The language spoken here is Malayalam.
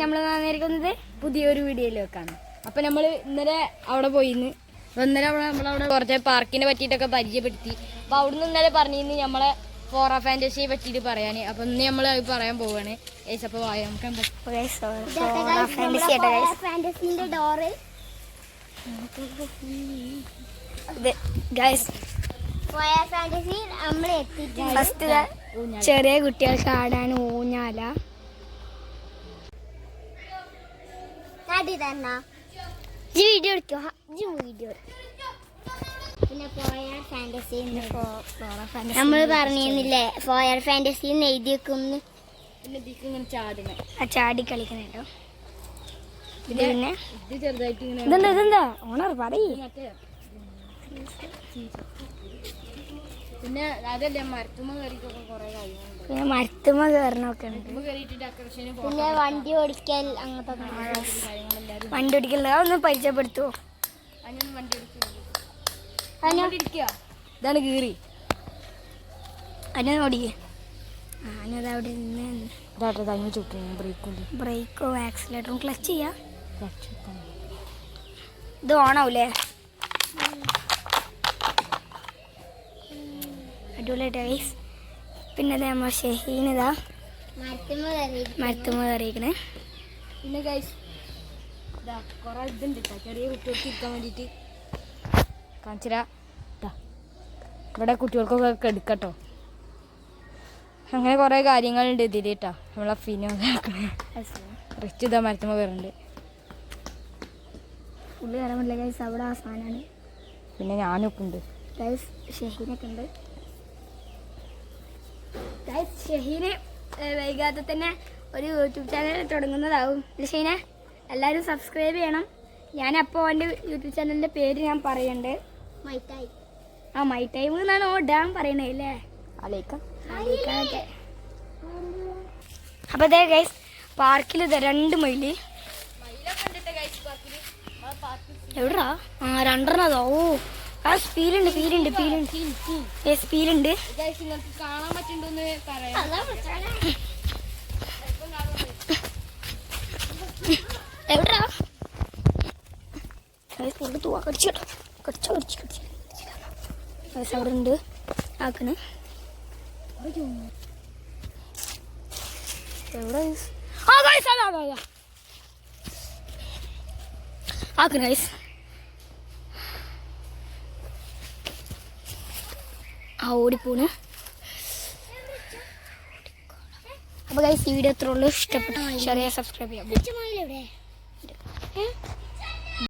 നമ്മൾ വന്നിരിക്കുന്നത് പുതിയൊരു വീഡിയോയിലേക്കാണ്. അപ്പൊ നമ്മൾ ഇന്നലെ അവിടെ പോയിന്ന്. ഇന്നലെ അവിടെ നമ്മളവിടെ കുറച്ച് പാർക്കിനെ പറ്റിയിട്ടൊക്കെ പരിചയപ്പെടുത്തി. അപ്പൊ അവിടുന്ന് ഇന്നലെ പറഞ്ഞിരുന്നു നമ്മളെ ഫോറ ഫാന്റസിയെ പറ്റിയിട്ട് പറയാൻ അപ്പൊ ഇന്ന് നമ്മൾ അത് പറയാൻ പോവാണ്. ഏസ് അപ്പൊ വായ നമുക്ക് ഡോറ് ഫസ്റ്റ് ചെറിയ കുട്ടികൾ ആടാൻ ഊഞ്ഞാല. തന്നെ വീഡിയോ എടുക്കോ വീഡിയോ പിന്നെ പോയർ ഫാന്റസി നമ്മൾ പറഞ്ഞിരുന്നില്ലേ ഫോയർ ഫാന്റസി എഴുതി വെക്കും ഇങ്ങനെ ചാടണേ ആ ചാടി കളിക്കുന്നുണ്ടോ ഇത് പിന്നെ ഇത് ചെറുതായിട്ട് ഇങ്ങനെ ഇതെന്താ ഇതെന്താ ഓണർ പറയ് പിന്നെ അതല്ലേ മരത്തുമ്മ കയറിക്കൊക്കെ കുറെ കാര്യങ്ങളുണ്ട്. പിന്നെ മരത്തുമ്മ കയറണമൊക്കെ ഉണ്ട്. മരത്തുമ്മ കയറിയിട്ട് ഡെക്കറേഷന് പിന്നെ വണ്ടി ഓടിക്കൽ അങ്ങനത്തെ വണ്ടി ഓടിക്കൽ അതൊന്നും പരിചയപ്പെടുത്തുവോ അതിനൊന്നും വണ്ടി ഇതാണ് കീറി. അതിനെ ഓടിക്കേ. അവിടെ നിന്ന് ഇതാട്ടെ തങ്ങി ചുട്ടു ബ്രേക്ക് ഉണ്ട്. ബ്രേക്കോ ആക്സിലേറ്ററും ക്ലച്ച് ചെയ്യാം. ഇത് ഓണാവൂലേ? അടിപൊളിയായിട്ട് ഗൈസ് പിന്നെ അതേ നമ്മൾ ഷഹീനിതാ മരത്തുമ്പോൾ കയറിയിരിക്കണേ പിന്നെ ഗൈസ് ഇതാ കുറെ ഇതുണ്ട് കേട്ടോ ചെറിയ കുട്ടികൾക്ക് ഇരിക്കാൻ വേണ്ടിയിട്ട് കാണിച്ചിരാ ഇവിടെ കുട്ടികൾക്കൊക്കെ എടുക്കട്ടോ. അങ്ങനെ കുറേ കാര്യങ്ങളുണ്ട് ഇതിൽ കേട്ടോ നമ്മളെ ഫിനോ റിച്ച് ഇതാ മരത്തുമ്പോൾ വരുന്നുണ്ട് ഉള്ളിൽ കയറാൻ പറ്റില്ല ഗൈസ് അവിടെ ആ സാധനമാണ്. പിന്നെ ഞാനൊക്കെ ഉണ്ട് ഗൈസ് ഷഹീനൊക്കെ ഉണ്ട്. ഷഹീന് വൈകാതെ തന്നെ ഒരു യൂട്യൂബ് ചാനൽ തുടങ്ങുന്നതാവും. ഷഹീന എല്ലാവരും സബ്സ്ക്രൈബ് ചെയ്യണം. ഞാൻ അപ്പോൾ എന്റെ യൂട്യൂബ് ചാനലിന്റെ പേര് ഞാൻ പറയണ്ട്. പറയുന്നുണ്ട് ആ മൈ ടൈം എന്നാണ് ഓ ഡാം പറയണേ അല്ലേ? അപ്പൊ അപ്പോൾ അതെ ഗൈസ് പാർക്കിൽ ഇത് രണ്ട് മൈൽ എവിടാ? ആ രണ്ടെണ്ണതോ. ഓ. ആ സ്പീലുണ്ട് പീലുണ്ട് പീലുണ്ട് കാണാൻ പറ്റുന്നുണ്ടെന്ന് എവിടാ പുള്ളി തൂവാ കടിച്ചു കടിച്ചോ കടിച്ചു കടിച്ചു ഗൈസ് അവിടെ ഉണ്ട് ആക്കണേ. എവിടെ? ആ ഗൈസ് അതാ ആക്കണ് ഗൈസ് ആ ഓടിപ്പോണ്. അപ്പൊ ഗൈസ് വീഡിയോ അത്ര ഇഷ്ടപ്പെട്ടു ചെറിയ സബ്സ്ക്രൈബ് ചെയ്യാം.